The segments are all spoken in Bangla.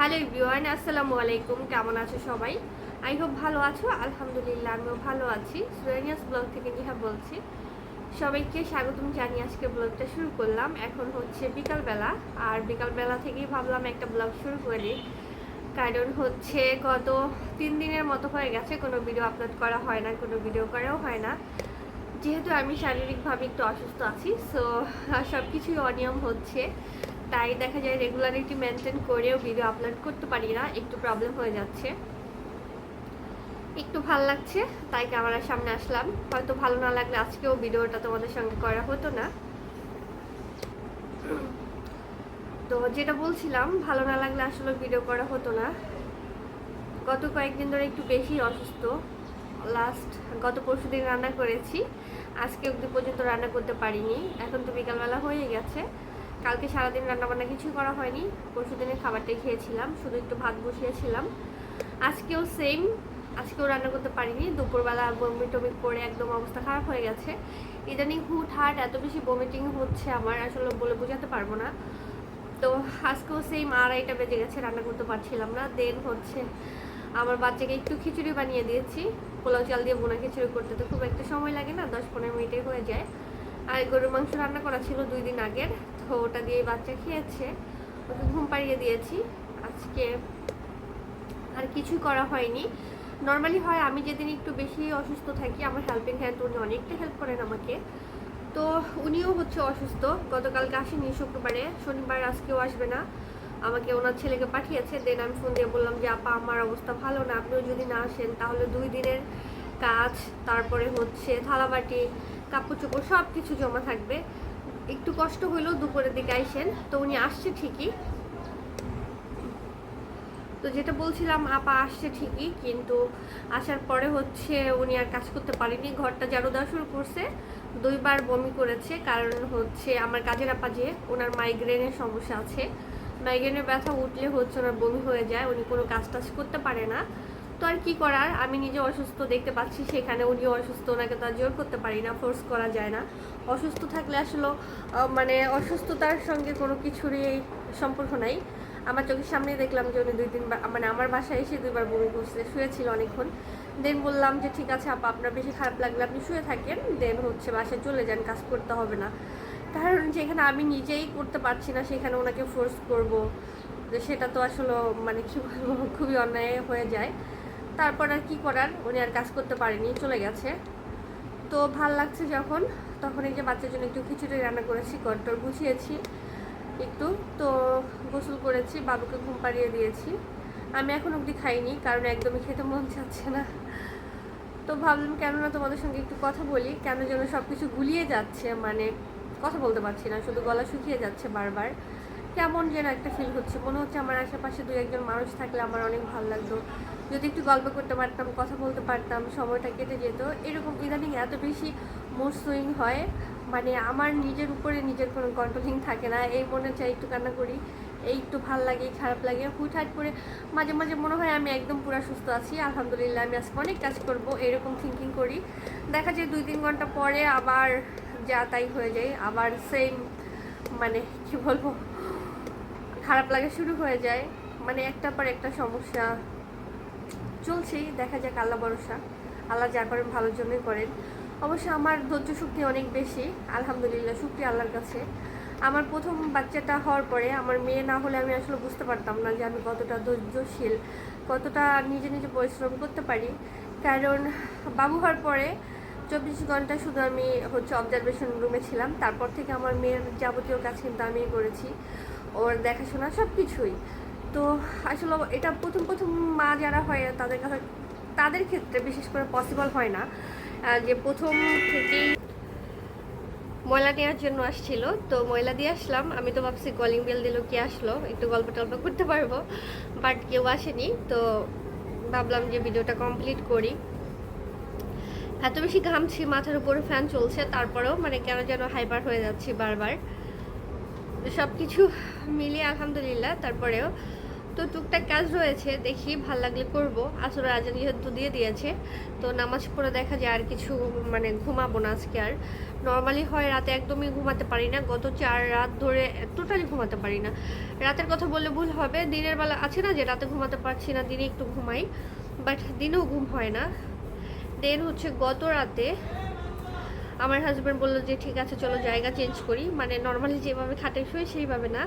হ্যালো ইভিওয়ান আসসালামু আলাইকুম। কেমন আছো সবাই? আই হোপ ভালো আছো। আলহামদুলিল্লাহ, আমিও ভালো আছি। সুরেনিয়াস ব্লগ থেকে নিহা বলছি। সবাইকে স্বাগতম জানিয়ে আজকে ব্লগটা শুরু করলাম। এখন হচ্ছে বিকালবেলা। আর বিকালবেলা থেকেই ভাবলাম একটা ব্লগ শুরু করি। কারণ হচ্ছে গত তিন দিনের মতো হয়ে গেছে, কোনো ভিডিও আপলোড করা হয় না, কোনো ভিডিও করাও হয় না। যেহেতু আমি শারীরিকভাবে একটু অসুস্থ আছি সো সব কিছুই অনিয়ম হচ্ছে। তাই দেখা যায় রেগুলারিটি মেনটেন করেও ভিডিও আপলোড করতে পারি না, একটু প্রবলেম হয়ে যাচ্ছে। একটু ভালো লাগছে, তাই ক্যামেরার সামনে আসলাম। হয়তো ভালো না লাগলে আজকেও ভিডিওটা তোমাদের সঙ্গে করা হতো না। তো যেটা বলছিলাম, ভালো না লাগলে আসলে ভিডিও করা হতো না। গত কয়েকদিন ধরে একটু বেশি অসুস্থ। লাস্ট গত পরশু দিন রান্না করেছি। আজকে অবধি পর্যন্ত রান্না করতে পারিনি। এখন তো বিকালবেলা হয়ে গেছে। কালকে সারাদিন রান্নাবান্না কিছুই করা হয়নি। পরশু দিনের খাবারটাই খেয়েছিলাম শুধু একটু ভাত বসিয়েছিলাম। আজকেও সেম আজকেও রান্না করতে পারিনি। দুপুরবেলা বমি টমি করে একদম অবস্থা খারাপ হয়ে গেছে। ইদানিং হুট হাট এত বেশি বমিটিং হচ্ছে আমার, আসলে বলে বোঝাতে পারব না। তো আজকেও সেম আড়াইটা বেজে গেছে, রান্না করতে পারছিলাম না। দেন হচ্ছে আমার বাচ্চাকে একটু খিচুড়ি বানিয়ে দিয়েছি। পোলাও চাল দিয়ে বোনা খিচুড়ি করতে তো খুব একটা সময় লাগে না, দশ পনেরো মিনিটে হয়ে যায়। আর গরুর মাংস রান্না করা ছিল দুই দিন আগের। তো ওটা দিয়ে বাচ্চা খেয়েছে। ওকে ঘুম পাড়িয়ে দিয়েছি। আজকে আর কিছুই করা হয়নি। নর্মালি হয়, আমি যেদিন একটু বেশি অসুস্থ থাকি, আমার হেল্পিং হ্যান্ড উনি অনেকটা হেল্প করেন আমাকে। তো উনিও হচ্ছে অসুস্থ। গতকালকে আসেনি, শুক্রবারে। শনিবার আজকেও আসবে না। আমাকে ওনার ছেলেকে পাঠিয়েছে। দেন আমি ফোন দিয়ে বললাম যে, আপা, আমার অবস্থা ভালো না। আপনিও যদি না আসেন, তাহলে দুই দিনের কাজ, তারপরে হচ্ছে থালাবাটি কাপড় চোপড় সব কিছু জমা থাকবে। একটু কষ্ট হইলেও দুপুরের দিকে আইসেন, তো উনি আসছে ঠিকই। তো যেটা বলছিলাম, আপা আসছে ঠিকই, কিন্তু আসার পরে হচ্ছে উনি আর কাজ করতে পারেনি। ঘরটা ঝাড়ু দেওয়া শুরু করছে, দুইবার বমি করেছে, কারণ হচ্ছে আমার কাজের আপা যে, ওনার মাইগ্রেনের সমস্যা আছে। মাইগ্রেনের ব্যথা উঠলে হচ্ছে ওনার বমি হয়ে যায়, উনি কোনো কাজ টাজ করতে পারে না। তো আর কি করার? আমি নিজে অসুস্থ দেখতে পাচ্ছি সেখানে, উনিও অসুস্থ, ওনাকে তো জোর করতে পারি না ফোর্স করা যায় না। অসুস্থ থাকলে আসলে মানে অসুস্থতার সঙ্গে কোনো কিছুরই সম্পর্ক নাই। আমার চোখের সামনে দেখলাম যে উনি দুই তিনবার মানে আমার বাসায় এসে দুইবার বমি করছে, শুয়েছিল অনেকক্ষণ। দেন বললাম যে, ঠিক আছে আপা, আপনার বেশি খারাপ লাগলে আপনি শুয়ে থাকেন দেন হচ্ছে বাসায় চলে যান, কাজ করতে হবে না। কারণ যেখানে আমি নিজেই করতে পারছি না, সেখানে ওনাকে ফোর্স করব। সেটা তো আসলে মানে কী বলব, খুবই অন্যায় হয়ে যায়। তারপর আর কি করার? উনি আর কাজ করতে পারেনি, চলে গেছে। তো ভালো লাগছে যখন, তখন এই যে বাচ্চার জন্য একটু খিচুড়ি রান্না করেছি গড়টর গুছিয়েছি একটু। তো গোসল করেছি, বাবুকে ঘুম পাড়িয়ে দিয়েছি। আমি এখন অবধি খাইনি, কারণ একদমই খেতে মন চাচ্ছে না। তো ভাবলাম কেননা তোমাদের সঙ্গে একটু কথা বলি? কেন যেন সব কিছু গুলিয়ে যাচ্ছে মানে কথা বলতে পারছি না, শুধু গলা শুকিয়ে যাচ্ছে বারবার। কেমন যেন একটা ফিল হচ্ছে। মনে হচ্ছে আমার আশেপাশে দু একজন মানুষ থাকলে আমার অনেক ভালো লাগতো। যদি একটু গল্প করতে পারতাম, কথা বলতে পারতাম, সময়টা কেটে যেত। এরকম ইদানিং এত বেশি মুড সুইং হয় মানে আমার নিজের উপরে নিজের কোনো কন্ট্রোলিং থাকে না। এই মনে চাই একটু কান্না করি, এই একটু ভালো লাগে খারাপ লাগে। হুটহাট করে মাঝে মাঝে মনে হয় আমি একদম পুরো সুস্থ আছি, আলহামদুলিল্লাহ, আমি আজকে অনেক কাজ করব, এরকম থিঙ্কিং করি। দেখা যায় দুই, তিন ঘণ্টা পরে আবার যা তাই হয়ে যায়, আবার সেম মানে কি বলব? খারাপ লাগা শুরু হয়ে যায়। মানে একটা পর একটা সমস্যা চলছেই, দেখা যাক, আল্লাহ ভরসা। আল্লাহ যা করেন ভালোর জন্যই করেন। অবশ্য আমার ধৈর্য শক্তি অনেক বেশি, আলহামদুলিল্লাহ শক্তি আল্লাহর কাছে। আমার প্রথম বাচ্চাটা হওয়ার পরে আমার মেয়ে না হলে আমি আসলে বুঝতে পারতাম না যে আমি কতটা ধৈর্যশীল, কতটা নিজে নিজে পরিশ্রম করতে পারি। কারণ বাবু হওয়ার পরে চব্বিশ ঘণ্টা শুধু আমি হচ্ছে অবজারভেশন রুমে ছিলাম। তারপর থেকে আমার মেয়ের যাবতীয় কাজ কিন্তু আমি করেছি। ওর দেখাশোনা সব কিছুই তো আসলে এটা প্রথম প্রথম মা যারা হয়, তাদের কাছে, তাদের ক্ষেত্রে বিশেষ করে পসিবল হয় না যে প্রথম থেকেই ময়লা নেওয়ার জন্য আসছিল। তো ময়লা দিয়ে আসলাম। আমি তো ভাবছি কলিং বেল দিল কি আসলো, একটু গল্প টল্প করতে পারব বাট কেউ আসেনি। তো ভাবলাম যে ভিডিওটা কমপ্লিট করি। এত বেশি ঘামছি, মাথার উপরে ফ্যান চলছে, তারপরেও মানে কেন যেন হাইপার হয়ে যাচ্ছি বারবার। সব কিছু মিলিয়ে আলহামদুলিল্লাহ, তারপরেও তো টুকটাক কাজ রয়েছে, দেখি ভালো লাগলে করব। আসলে আজান যেহেতু দিয়ে দিয়েছে, তো নামাজ পড়ে দেখা যায় আর কিছু মানে ঘুমাবো না আজকে আর। নর্মালি হয় রাতে একদমই ঘুমাতে পারি না, গত চার রাত ধরে টোটালি ঘুমাতে পারি না। রাতের কথা বললে ভুল হবে, দিনের বেলা আছে না যে রাতে ঘুমাতে পারছি না, দিনে একটু ঘুমাই বাট দিনেও ঘুম হয় না। দেন হচ্ছে গত রাতে আমার হাজব্যান্ড বলল যে, ঠিক আছে, চলো জায়গা চেঞ্জ করি। মানে নর্মালি যেভাবে খাটে শুই, সেইভাবে না।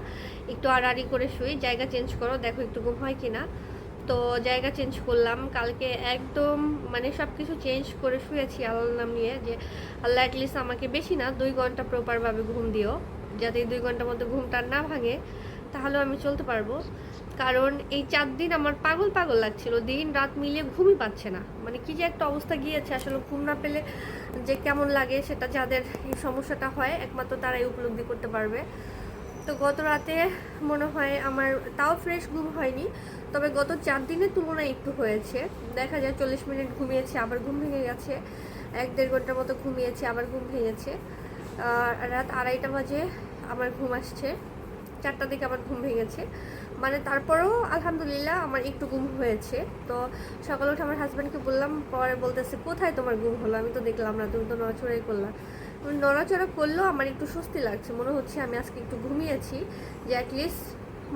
একটু আড়াআড়ি করে শুই। জায়গা চেঞ্জ করো, দেখো একটু ঘুম হয় কি না তো জায়গা চেঞ্জ করলাম। কালকে একদম মানে সব কিছু চেঞ্জ করে শুয়েছি আল্লাহ নাম নিয়ে যে, আল্লাহ অ্যাটলিস্ট আমাকে বেশি না, দুই ঘণ্টা প্রপারভাবে ঘুম দিও। যাতে দুই ঘণ্টার মধ্যে ঘুমটা না ভাঙে, তাহলেও আমি চলতে পারব। কারণ এই চার দিন আমার পাগল পাগল লাগছিল। দিন রাত মিলিয়ে ঘুমই পাচ্ছে না। মানে কি যে একটা অবস্থা গিয়েছে, আসলে ঘুম না পেলে যে কেমন লাগে সেটা যাদের এই সমস্যাটা হয়, একমাত্র তারাই উপলব্ধি করতে পারবে। তো গত রাতে মনে হয় আমার তাও ফ্রেশ ঘুম হয়নি, তবে গত চার দিনের তুলনায় একটু হয়েছে। দেখা যায় চল্লিশ মিনিট ঘুমিয়েছি, আবার ঘুম ভেঙে গেছে। এক দেড় ঘণ্টার মতো ঘুমিয়েছি, আবার ঘুম ভেঙেছে। রাত আড়াইটা বাজে আমার ঘুম আসছে। চারটার দিকে আবার ঘুম ভেঙেছে। মানে তারপরেও আলহামদুলিল্লাহ আমার একটু ঘুম হয়েছে। তো সকালে উঠে আমার হাজব্যান্ডকে বললাম, পরে বলতেছে, কোথায় তোমার ঘুম হলো? আমি তো দেখলাম না, তুমি তো নড়াচড়াই করলাম নড়াচড়া করলেও আমার একটু স্বস্তি লাগছে। মনে হচ্ছে আমি আজকে একটু ঘুমিয়েছি, যে অ্যাটলিস্ট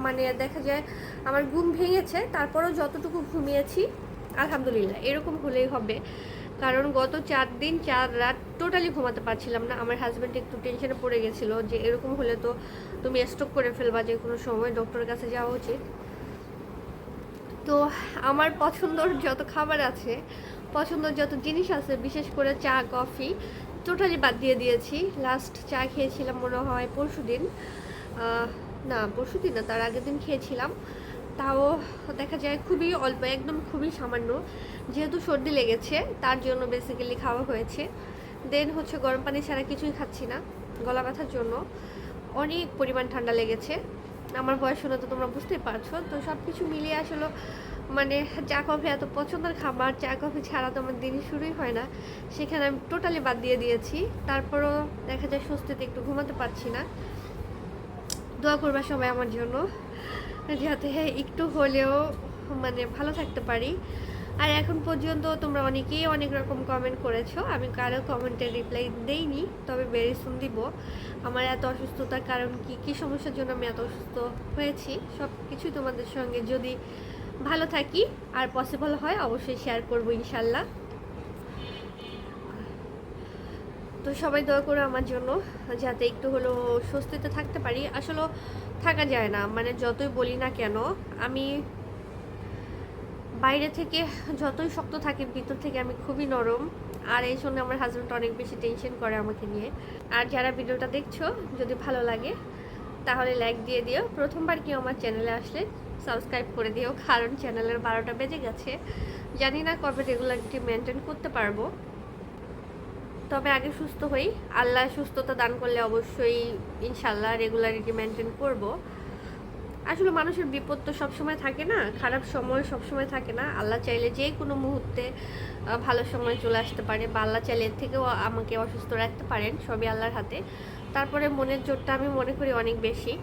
মানে দেখা যায় আমার ঘুম ভেঙেছে, তারপরেও যতটুকু ঘুমিয়েছি, আলহামদুলিল্লাহ, এরকম হলেই হবে। কারণ গত চার দিন, চার রাত টোটালি ঘুমাতে পারছিলাম না। আমার হাজব্যান্ড একটু টেনশনে পড়ে গেছিল যে এরকম হলে তো তুমি স্টক করে ফেলবা যে কোনো সময় ডক্টরের কাছে যাওয়া উচিত। তো আমার পছন্দর যত খাবার আছে, পছন্দর যত জিনিস আছে, বিশেষ করে চা, কফি টোটালি বাদ দিয়ে দিয়েছি। লাস্ট চা খেয়েছিলাম মনে হয় পরশু দিন। না, পরশু দিন না, তার আগের দিন খেয়েছিলাম। তাও দেখা যায় খুবই অল্প, একদম খুবই সামান্য। যেহেতু সর্দি লেগেছে, তার জন্য বেসিক্যালি খাওয়া হয়েছে। দেন হচ্ছে গরম পানি ছাড়া কিছুই খাচ্ছি না, গলা ব্যথার জন্য। অনেক পরিমাণ ঠান্ডা লেগেছে। আমার বয়স শুনে তো তোমরা বুঝতেই পারছ। তো সব কিছু মিলিয়ে আসলে মানে চা, কফি এত পছন্দের খাবার, চা, কফি ছাড়া তো আমার দিনই শুরুই হয় না। সেখানে আমি টোটালি বাদ দিয়ে দিয়েছি। তারপরও দেখা যায় স্বস্তিতে একটু ঘুমাতে পারছি না। দোয়া করবার সময় আমার জন্য, যাতে একটু হলেও মানে ভালো থাকতে পারি। আর এখন পর্যন্ত তোমরা অনেকেই অনেক রকম কমেন্ট করেছ। আমি কারও কমেন্টের রিপ্লাই দেইনি, তবে বেরি শুন দিব। আমার এত অসুস্থতার কারণ কি কি সমস্যার জন্য আমি এত অসুস্থ হয়েছি সব কিছুই তোমাদের সঙ্গে যদি ভালো থাকি আর পসিবল হয়, অবশ্যই শেয়ার করব ইনশাল্লাহ। তো সবাই দয়া করো আমার জন্য, যাতে একটু হলো স্বস্তিতে থাকতে পারি। আসলে থাকা যায় না মানে যতই বলি না কেন, আমি বাইরে থেকে যতই শক্ত থাকে, ভিতর থেকে আমি খুবই নরম। আর এই জন্য আমার হাজব্যান্ড অনেক বেশি টেনশন করে আমাকে নিয়ে। আর যারা ভিডিওটা দেখছ, যদি ভালো লাগে, তাহলে লাইক দিয়ে দিও। প্রথমবার কেউ আমার চ্যানেলে আসলে সাবস্ক্রাইব করে দিও, কারণ চ্যানেলের বারোটা বেজে গেছে। জানি না কবে রেগুলারিটি মেনটেন করতে পারব। তবে আগে সুস্থ হই। আল্লাহ সুস্থতা দান করলে অবশ্যই ইনশাল্লাহ রেগুলারিটি মেনটেন করব। আসলে মানুষের বিপদ তো সবসময় থাকে না, খারাপ সময় সবসময় থাকে না। আল্লাহ চাইলে যে কোনো মুহূর্তে ভালো সময় চলে আসতে পারে বা আল্লাহ চাইলে এর থেকেও আমাকে অসুস্থ রাখতে পারেন সবই আল্লাহর হাতে। তারপরে মনের জোরটা আমি মনে করি অনেক বেশি।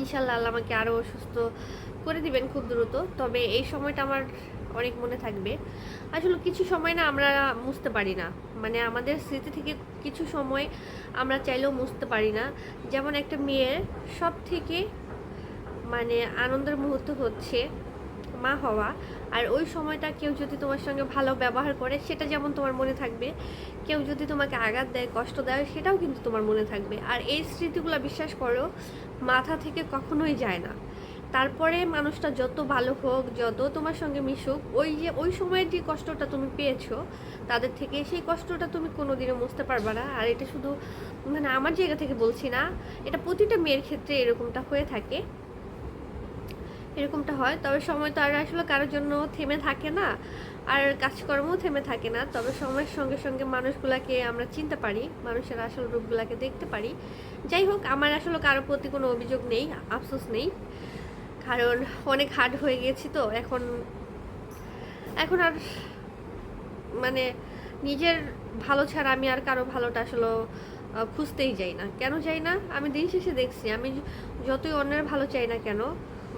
ইনশাল্লাহ আল্লাহ আমাকে আরও অসুস্থ করে দিবেন খুব দ্রুত, তবে এই সময়টা আমার অনেক মনে থাকবে। আসলে কিছু সময় না আমরা মুছতে পারি না মানে আমাদের স্মৃতি থেকে কিছু সময় আমরা চাইলেও মুছতে পারি না। যেমন একটা মেয়ের সব থেকে মানে আনন্দের মুহূর্ত হচ্ছে মা হওয়া। আর ওই সময়টা কেউ যদি তোমার সঙ্গে ভালো ব্যবহার করে, সেটা যেমন তোমার মনে থাকবে, কেউ যদি তোমাকে আঘাত দেয়, কষ্ট দেয়, সেটাও কিন্তু তোমার মনে থাকবে। আর এই স্মৃতিগুলো বিশ্বাস করো, মাথা থেকে কখনোই যায় না। তারপরে মানুষটা যত ভালো হোক, যত তোমার সঙ্গে মিশুক, ওই যে, ওই সময়ের যে কষ্টটা তুমি পেয়েছ, তাদের থেকে সেই কষ্টটা তুমি কোনোদিনও মুছতে পারবে না। আর এটা শুধু মানে আমার জায়গা থেকে বলছি না, এটা প্রতিটা মেয়ের ক্ষেত্রে এরকমটা হয়ে থাকে। এরকমটা হয়। তবে সময় তো আর আসলে কারোর জন্য থেমে থাকে না আর কাজকর্মও থেমে থাকে না। তবে সময়ের সঙ্গে সঙ্গে মানুষগুলাকে আমরা চিনতে পারি, মানুষের আসল রূপগুলাকে দেখতে পারি। যাই হোক, আমার আসলে কারোর প্রতি কোনো অভিযোগ নেই, আফসোস নেই। কারণ অনেক হার্ড হয়ে গেছি তো, এখন এখন আর মানে নিজের ভালো ছাড়া আমি আর কারও ভালোটা আসলে খুঁজতেই যাই না। কেন যাই না? আমি দিন শেষে দেখছি, আমি যতই অন্যের ভালো চাই না কেন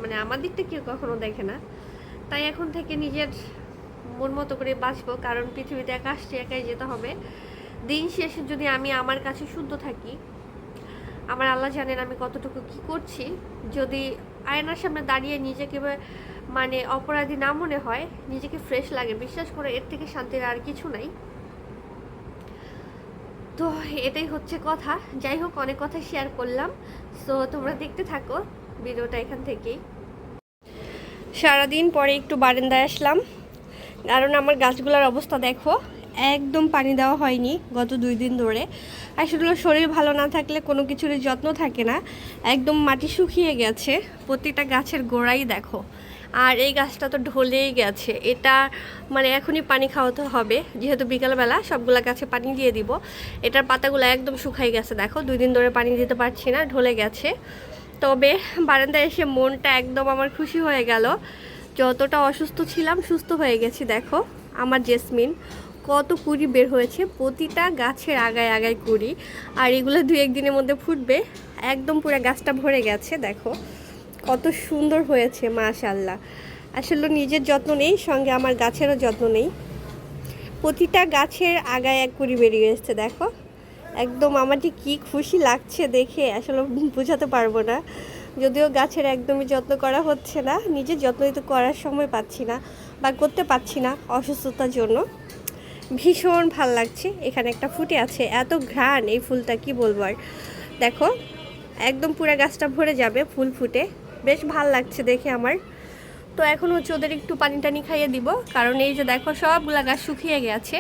মানে আমার দিকটা কেউ কখনো দেখে না। তাই এখন থেকে নিজের মন মতো করে বাঁচবো, কারণ পৃথিবীতে একা আসছে, একাই যেতে হবে। দিন শেষে যদি আমি আমার কাছে শুদ্ধ থাকি, আমার আল্লাহ জানেন আমি কতটুকু কি করছি। যদি আয়নার সামনে দাঁড়িয়ে নিজেকে মানে অপরাধী না মনে হয়, নিজেকে ফ্রেশ লাগে, বিশ্বাস করে এর থেকে শান্তির আর কিছু নাই। তো এটাই হচ্ছে কথা। যাই হোক, অনেক কথা শেয়ার করলাম। সো তোমরা দেখতে থাকো। ভিডিওটা এখান থেকেই। সারাদিন পরে একটু বারান্দায় আসলাম। কারণ আমার গাছগুলোর অবস্থা দেখো, একদম পানি দেওয়া হয়নি গত দুই দিন ধরে। আসলে শরীর ভালো না থাকলে কোনো কিছুরই যত্ন থাকে না। একদম মাটি শুকিয়ে গেছে প্রতিটা গাছের গোড়াই দেখো। আর এই গাছটা তো ঢলেই গেছে, এটা মানে এখনই পানি খাওয়াতে হবে। যেহেতু বিকালবেলা সবগুলা গাছে পানি দিয়ে দিব, এটার পাতাগুলো একদম শুকাই গেছে, দেখো। দুই দিন ধরে পানি দিতে পারছি না, ঢলে গেছে। তবে বারান্দায় এসে মনটা একদম আমার খুশি হয়ে গেল। যতটা অসুস্থ ছিলাম, সুস্থ হয়ে গেছি, দেখো। আমার জেসমিন কত কুড়ি বের হয়েছে, প্রতিটা গাছের আগায় আগায় কুড়ি। আর এগুলো দু একদিনের মধ্যে ফুটবে, একদম পুরো গাছটা ভরে গেছে, দেখো। কত সুন্দর হয়েছে মাশাল্লাহ আসলে নিজের যত্ন নেই, সঙ্গে আমার গাছেরও যত্ন নেই। প্রতিটা গাছের আগায় এক কুড়ি বেরিয়ে এসছে, দেখো। একদম আমার যে কী খুশি লাগছে দেখে আসলে বোঝাতে পারব না। যদিও গাছের একদমই যত্ন করা হচ্ছে না নিজের যত্ন তো করার সময় পাচ্ছি না বা করতে পারছি না অসুস্থতার জন্য। ভীষণ ভালো লাগছে, এখানে একটা ফুটে আছে, এত ঘ্রাণ এই ফুলটা, কি বলব আর। দেখো, একদম পুরো গাছটা ভরে যাবে ফুল ফুটে, বেশ ভালো লাগছে দেখে আমার। তো এখন হচ্ছে ওদের একটু পানি টানি খাইয়ে দিব। কারণ এই যে দেখো, সবগুলা গাছ শুকিয়ে গেছে।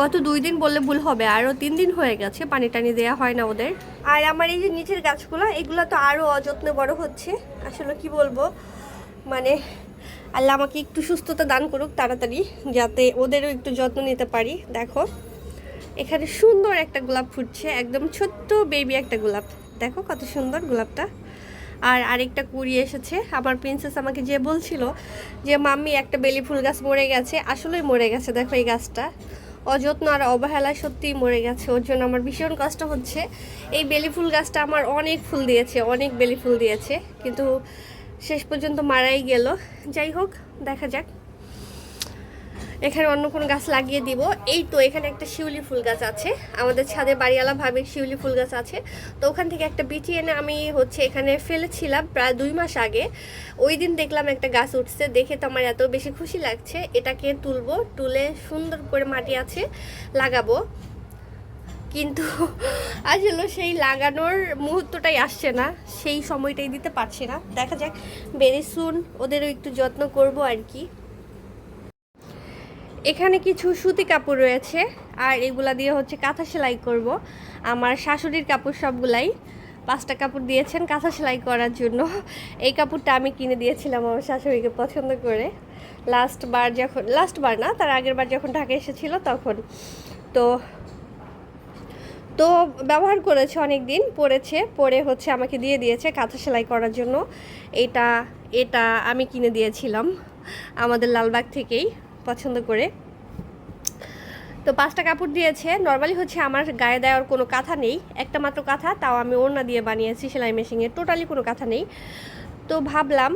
গত দুই দিন বললে ভুল হবে, আরও তিন দিন হয়ে গেছে পানি টানি দেওয়া হয় না ওদের। আর আমার এই যে নিচের গাছগুলো, এগুলো তো আরও অযত্নে বড় হচ্ছে। আসলে কি বলব? মানে আল্লাহ আমাকে একটু সুস্থতা দান করুক তাড়াতাড়ি, যাতে ওদেরও একটু যত্ন নিতে পারি। দেখো, এখানে সুন্দর একটা গোলাপ ফুটছে, একদম ছোট্ট বেবি একটা গোলাপ। দেখো কত সুন্দর গোলাপটা। আর আরেকটা কুড়ি এসেছে। আমার প্রিন্সেস আমাকে যে বলছিল যে, মাম্মি, একটা বেলি ফুল গাছ মরে গেছে। আসলেই মরে গেছে, দেখো এই গাছটা। অযত্ন আর অবহেলায় সত্যিই মরে গেছে। ওর জন্য আমার ভীষণ কষ্ট হচ্ছে। এই বেলি ফুল গাছটা আমার অনেক ফুল দিয়েছে, অনেক বেলি ফুল দিয়েছে। কিন্তু শেষ পর্যন্ত মারাই গেল। যাই হোক, দেখা যাক। এখানে অন্য কোনো গাছ লাগিয়ে দিব। এই তো এখানে একটা শিউলি ফুল গাছ আছে। আমাদের ছাদে বাড়িওয়ালা ভাবির শিউলি ফুল গাছ আছে। তো ওখান থেকে একটা বিচি এনে আমি হচ্ছে এখানে ফেলেছিলাম প্রায় দুই মাস আগে। ওই দিন দেখলাম একটা গাছ উঠছে। দেখে তো আমার এত বেশি খুশি লাগছে। এটাকে তুলবো, তুলে সুন্দর করে মাটি আছে, লাগাবো। কিন্তু আসলে সেই লাগানোর মুহূর্তটাই আসছে না। সেই সময়টাই দিতে পারছি না। দেখা যাক ভেরি সুন ওদেরও একটু যত্ন করব আর কি। এখানে কিছু সুতি কাপড় রয়েছে, আর এগুলা দিয়ে হচ্ছে কাঁথা সেলাই করব। আমার শাশুড়ির কাপড় সবগুলাই পাঁচটা কাপড় দিয়েছেন কাঁথা সেলাই করার জন্য। এই কাপড়টা আমি কিনে দিয়েছিলাম আমার শাশুড়িকে পছন্দ করে। লাস্ট বার যখন লাস্ট বার না, তার আগের বার যখন ঢাকা এসেছিল তখন। তো তো ব্যবহার করেছে অনেক দিন পরেছে, পরে হচ্ছে আমাকে দিয়ে দিয়েছে কাঁথা সেলাই করার জন্য। এটা এটা আমি কিনে দিয়েছিলাম আমাদের লালবাগ থেকেই। পছন্দ করে। তো পাঁচটা কাপড় দিয়েছে। নর্মালি হচ্ছে আমার গায়ে দেওয়ার কোনো কাঁথা নেই। একটা মাত্র কাঁথা, তাও আমি ওড়না দিয়ে বানিয়েছি সেলাই মেশিনে টোটালি কোনো কাঁথা নেই। তো ভাবলাম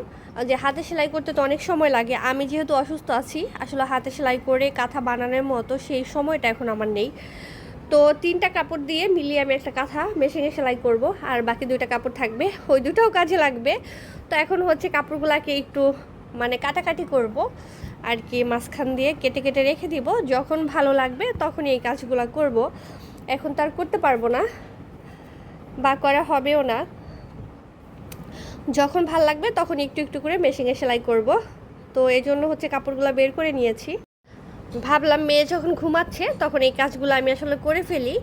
যে হাতে সেলাই করতে তো অনেক সময় লাগে। আমি যেহেতু অসুস্থ আছি, আসলে হাতে সেলাই করে কাঁথা বানানোর মতো সেই সময়টা এখন আমার নেই। তো তিনটা কাপড় দিয়ে মিলিয়ে আমি একটা কাঁথা মেশিনে সেলাই করব। আর বাকি দুইটা কাপড় থাকবে। ওই দুটাও কাজে লাগবে। তো এখন হচ্ছে কাপড়গুলোকে একটু মানে কাটাকাটি করব। আর কি মাঝখান দিয়ে কেটে কেটে রেখে দিব। যখন ভালো লাগবে তখন এই কাজগুলো করব। এখন তার করতে পারব না, বা করা হবেও না। যখন ভালো লাগবে তখন একটু একটু করে মেশিনে সেলাই করব। তো এই জন্য হচ্ছে কাপড়গুলো বের করে নিয়েছি। ভাবলাম মেয়ে যখন ঘুমাচ্ছে তখন এই কাজগুলো আমি আসলে করে ফেলি।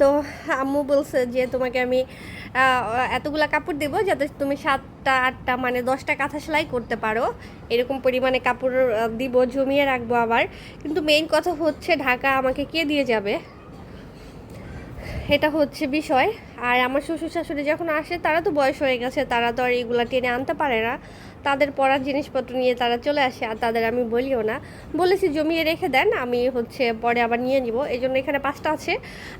তো আম্মু বলছে যে তোমাকে আমি এতগুলো কাপড় দেবো যাতে তুমি সাতটা, আটটা মানে দশটা কাঁথা সেলাই করতে পারো। এরকম পরিমাণে কাপড় দিব, জমিয়ে রাখব আবার। কিন্তু মেইন কথা হচ্ছে ঢাকা আমাকে কে দিয়ে যাবে? এটা হচ্ছে বিষয়। আর আমার শ্বশুর শাশুড়ি যখন আসে, তারা তো বয়স হয়ে গেছে, তারা তো আর এগুলা টেনে আনতে পারে না। তাদের পড়ার জিনিসপত্র নিয়ে তারা চলে আসে, আর তাদের আমি বলিও না। বলেছি, জমিয়ে রেখে দেন, আমি হচ্ছে পরে আবার নিয়ে নিব। এই জন্য এখানে পাঁচটা আছে।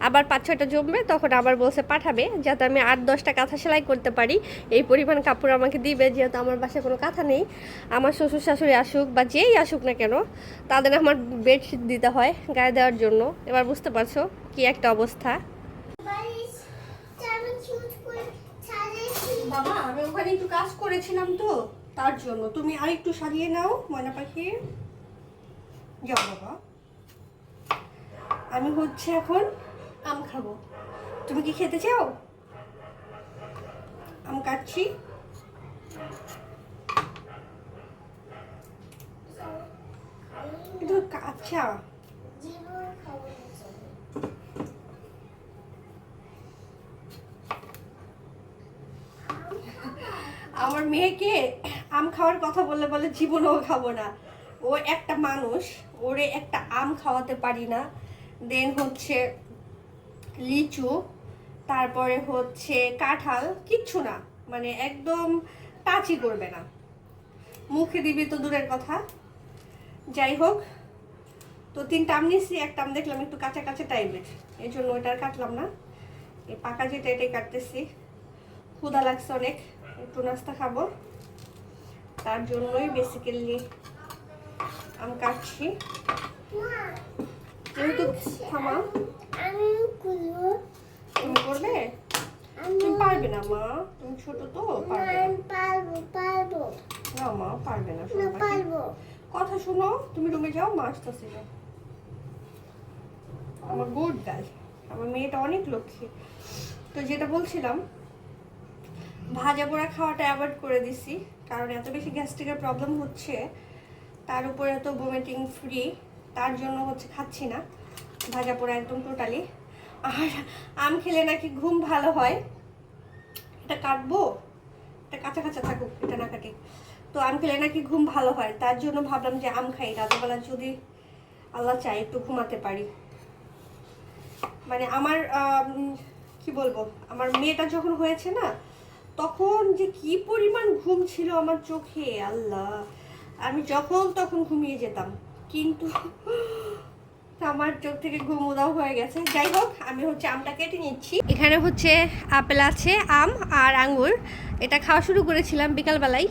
আবার পাঁচ, ছয়টা জমবে, তখন আবার বলছে পাঠাবে, যাতে আমি আট, দশটা কাঁথা সেলাই করতে পারি। এই পরিমাণ কাপড় আমাকে দিবে, যেহেতু আমার বাসায় কোনো কাঁথা নেই। আমার শ্বশুর শাশুড়ি আসুক বা যেই আসুক না কেন, তাদের আমার বেডশিট দিতে হয় গায়ে দেওয়ার জন্য। এবার বুঝতে পারছ কি একটা অবস্থা। বাবা আমি ওখানে একটু কাজ করেছিলাম তো তার জন্য। তুমি আর একটু সাজিয়ে নাও ময়না পাখি। যাও বাবা। আমি হচ্ছে এখন আম খাব। তুমি কি খেতে চাও? আম কাটছি। কিন্তু আমার মেয়েকে আম খাওয়ার কথা বললে বলে জীবনেও খাব না। ও একটা মানুষ, ওরে একটা আম খাওয়াতে পারি না। দেন হচ্ছে লিচু, তারপরে হচ্ছে কাঁঠাল, কিচ্ছু না। মানে একদম টাচই করবে না। মুখে দিবি তো দূরের কথা। যাই হোক, তো তিনটা আম নিয়েছি, একটা আম দেখলাম একটু কাঁচা কাঁচা টাইপের। এই জন্য ওইটা কাটলাম না। এই পাকা যেটা এটাই কাটতেছি। ক্ষুধা লাগছে অনেক। একটু নাস্তা খাব। তার জন্যই বেসিক্যালি আম কাটছি। যেহেতু থামা তুমি করবে? তুমি পারবে না, মা। তুমি ছোট তো, পারবে না। মা, পারবে না কথা শোনো, তুমি রুমে যাও, মা আসতেছে। আমার গুড গার্ল আমার মেয়েটা অনেক লক্ষ্মী। তো যেটা বলছিলাম ভাজা পোড়া খাওয়াটা অ্যাভয়েড করে দিছি কারণ এত বেশি গ্যাস্ট্রিকের প্রবলেম হচ্ছে তার উপরে তো ভোমিটিং ফ্রি তার জন্য হচ্ছে খাচ্ছি না ভাজা পোড়া একদম টোটালি আর আম খেলে নাকি ঘুম ভালো হয় এটা কাটবো এটা কাঁচা কাঁচা থাকুক এটা না কাটি। তো আম খেলে নাকি ঘুম ভালো হয় তার জন্য ভাবলাম যে আম খাই রাতেরবেলা যদি আল্লাহ চাই একটু ঘুমাতে পারি। মানে আমার আম, কি বলব আমার মেয়েটা যখন হয়েছে না তখন যে কি পরিমাণ ঘুম ছিল আমার চোখে, আল্লাহ। আমি যখন তখন ঘুমিয়ে যেতাম। কিন্তু আমার চোখ থেকে ঘুম উদাও হয়ে গেছে। যাই হোক, আমি হচ্ছে আমটা কেটে নিচ্ছি। এখানে হচ্ছে আপেল আছে, আম আর আঙ্গুর। এটা খাওয়া শুরু করেছিলাম বিকালবেলায়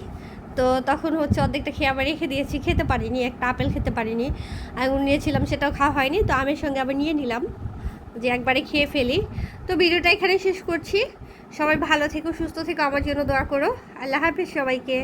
তো তখন হচ্ছে অর্ধেকটা খেয়ে আবার রেখে দিয়েছি। খেতে পারিনি, একটা আপেল খেতে পারিনি। আঙুর নিয়েছিলাম, সেটাও খাওয়া হয়নি। তো আমের সঙ্গে আবার নিয়ে নিলাম, যে একবারে খেয়ে ফেলি। তো ভিডিওটা এখানে শেষ করছি। সবাই ভালো থেকো সুস্থ থেকো আমার জন্য দোয়া করো। আল্লাহ হাফিজ সবাইকে।